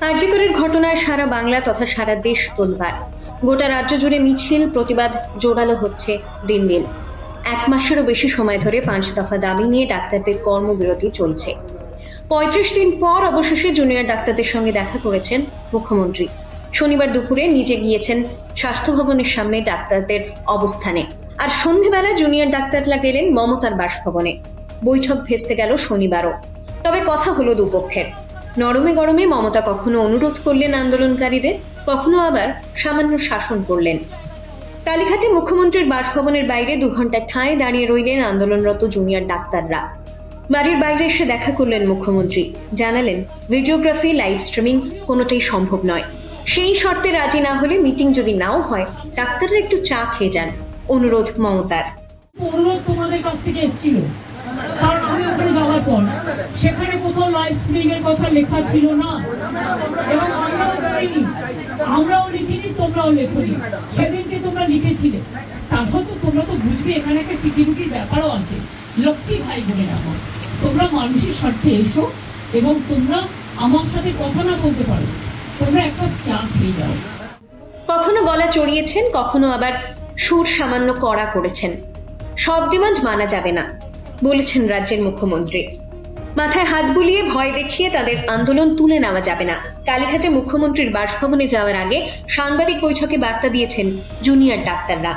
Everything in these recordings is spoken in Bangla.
আর্যিকরের ঘটনায় সারা বাংলা তথা সারা দেশ তোলবার। গোটা রাজ্য জুড়ে মিছিল, প্রতিবাদ জোরালো হচ্ছে দিন দিন। এক মাসেরও বেশি সময় ধরে পাঁচ দফা দাবি নিয়ে ডাক্তারদের কর্মবিরতি চলছে। পঁয়ত্রিশ দিন পর অবশেষে জুনিয়র ডাক্তারদের সঙ্গে দেখা করেছেন মুখ্যমন্ত্রী। শনিবার দুপুরে নিজে গিয়েছেন স্বাস্থ্য ভবনের সামনে ডাক্তারদের অবস্থানে। আর সন্ধেবেলা জুনিয়র ডাক্তাররা গেলেন মমতার বাসভবনে। বৈঠক ভেস্তে গেল শনিবারও। তবে কথা হলো দুপক্ষের। নরমে গরমে মমতা কখনো অনুরোধ করলেন আন্দোলনকারীদের, কখনো আবার সামান্য শাসন করলেন। কালীঘাটে মুখ্যমন্ত্রীর বাসভবনের বাইরে দু ঘণ্টা ঠাঁই দাঁড়িয়ে রইলেন আন্দোলনরত জুনিয়র ডাক্তাররা। বাড়ির বাইরে এসে দেখা করলেন মুখ্যমন্ত্রী। জানালেন, ভিডিওগ্রাফি, লাইভ স্ট্রিমিং কোনোটাই সম্ভব নয়। সেই শর্তে রাজি না হলে মিটিং যদি নাও হয়, ডাক্তাররা একটু চা খেয়ে যান। অনুরোধ মমতার। অনুরোধ তোমাদের কাছ থেকে এসেছিল। যাওয়ার পর সেখানে কোথাও লাইভ স্ট্রিমিং এর কথা লেখা ছিল না। এবং আমরাও করিনি। আমরাও লিখিনি তোমরাও লেখনি। সেদিনকে তোমরা লিখেছিলে। তা সত্ত্বেও তোমরা তো বুঝবে, এখানে একটা সিকিউরিটির ব্যাপারও আছে। লক্ষ্মী ভাই বলে রাখো তোমরা মানুষের স্বার্থে এসো এবং তোমরা আমার সাথে কথা না বলতে পারো। তোমরা একটা চা খেয়ে যাও। কখনো গলা চড়িয়েছেন, কখনো আবার সুর সামান্য কড়া করেছেন। সব ডিমান্ড মানা যাবে না। বলেছেন রাজ্যের মুখ্যমন্ত্রী। মাথায় হাত বুলিয়ে ভয় দেখিয়ে তাদের আন্দোলন তুলে নেওয়া যাবে না। কালীঘাটে মুখ্যমন্ত্রীর বাসভবনে যাওয়ার আগে সাংবাদিক বৈঠকে বার্তা দিয়েছেন জুনিয়র ডাক্তাররা।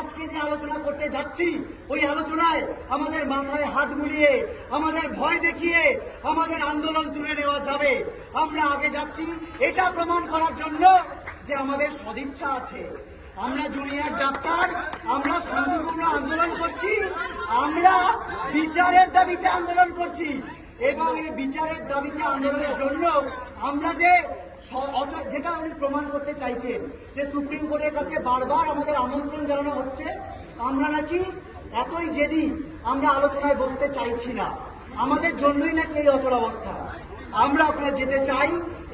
আজকে যে আলোচনা করতে যাচ্ছি, ওই আলোচনায় আমাদের মাথায় হাত বুলিয়ে, আমাদের ভয় দেখিয়ে, আমাদের আন্দোলন তুলে নেওয়া যাবে। আমরা আগে যাচ্ছি, এটা প্রমাণ করার জন্য যে আমাদের সদিচ্ছা আছে। আমরা জুনিয়র ডাক্তার, আমরা শান্তিপূর্ণ আন্দোলন করছি আমরা বিচারের দাবিতে আন্দোলন করছি। এবং এই বিচারের দাবিতে আন্দোলনের জন্য আমরা যে যেটা উনি প্রমাণ করতে চাইছেন, যে সুপ্রিম কোর্টের কাছে বারবার আমাদের আমন্ত্রণ জানানো হচ্ছে, আমরা নাকি এতই জেদি আমরা আলোচনায় বসতে চাইছি না। আমাদের জন্যই নাকি এই অচল অবস্থা। আমরা ওখানে যেতে চাই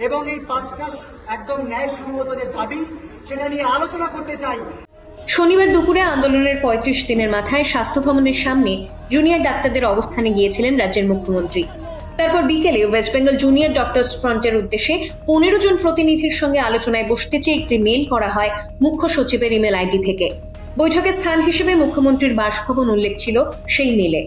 এবং এই পাঁচটা একদম ন্যায়সঙ্গত যে দাবি, সেটা নিয়ে আলোচনা করতে চাই। শনিবার দুপুরে আন্দোলনের পঁয়ত্রিশ দিনের মাথায় স্বাস্থ্য ভবনের সামনে জুনিয়র ডাক্তারদের অবস্থানে গিয়েছিলেন রাজ্যের মুখ্যমন্ত্রী। তারপর বিকেলে ওয়েস্ট বেঙ্গল জুনিয়র ডক্টরস ফ্রন্টের উদ্দেশ্যে পনেরো জন প্রতিনিধির সঙ্গে আলোচনায় বসতে চেয়ে একটি মেল করা হয় মুখ্য সচিবের ইমেল আইডি থেকে। বৈঠকের স্থান হিসেবে মুখ্যমন্ত্রীর বাসভবন উল্লেখ ছিল সেই মেলে।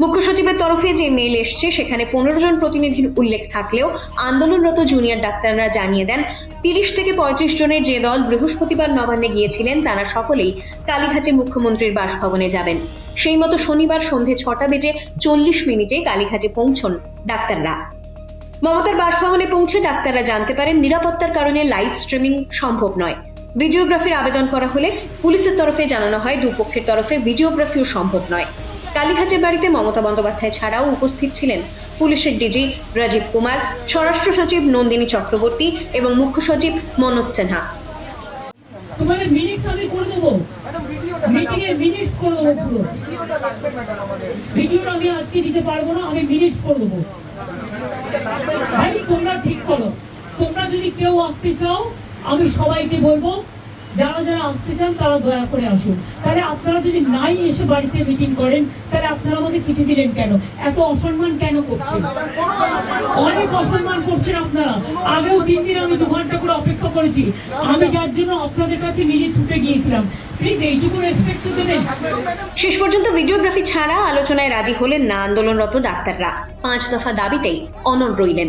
মুখ্য সচিবের তরফে যে মেল এসছে, সেখানে পনেরো জন প্রতিনিধির উল্লেখ থাকলেও আন্দোলনরত জুনিয়র ডাক্তাররা জানিয়ে দেন তিরিশ থেকে পঁয়ত্রিশ জনের যে দল বৃহস্পতিবার নবান্নে গিয়েছিলেন, তারা সকলেই কালীঘাটে মুখ্যমন্ত্রীর বাসভবনে যাবেন। সেই মতো শনিবার সন্ধে ছটা বেজে চল্লিশ মিনিটে কালীঘাটে পৌঁছন ডাক্তাররা। মমতার বাসভবনে পৌঁছে ডাক্তাররা জানতে পারেন, নিরাপত্তার কারণে লাইভ স্ট্রিমিং সম্ভব নয়। ভিডিওগ্রাফির আবেদন করা হলে পুলিশের তরফে জানানো হয়, দুপক্ষের তরফে ভিডিওগ্রাফিও সম্ভব নয়। কালীঘাটের বাড়িতে মমতা বন্দ্যোপাধ্যায় ছাড়াও উপস্থিত ছিলেন পুলিশের ডিজি রাজীব কুমার স্বরাষ্ট্র সচিব নন্দিনী চক্রবর্তী এবং মুখ্য সচিব মনোজ সিনহা। তোমাদের মিনিটস আমি করে দেবো। মিটিং এর মিনিটস করে দেবো পুরো। ভিডিও আমি আজকে দিতে পারব না আমি মিনিটস করে দেবো। ভাই তোমরা ঠিক করো। তোমরা যদি কেউ আসতে চাও আমি সবাইকে বলব যারা যারা আসতে চান, তারা দয়া করে আসুন। তাহলে আপনারা যদি নাই এসে বাড়িতে মিটিং করেন, তাহলে আপনারা আমাকে চিঠি দিলেন কেন? এত অসম্মান কেন করছেন? অনেক অসম্মান করছেন আপনারা। আগেও তিন দিন আমি দু ঘণ্টা করে অপেক্ষা করেছি। আমি যার জন্য আপনাদের কাছে নিজে ছুটে গিয়েছিলাম। প্লিজ এইটুকু রেসপেক্ট তো দেবেন। শেষ পর্যন্ত ভিডিওগ্রাফি ছাড়া আলোচনায় রাজি হলেন না আন্দোলনরত ডাক্তাররা। পাঁচ দফা দাবিতেই অনড় রইলেন।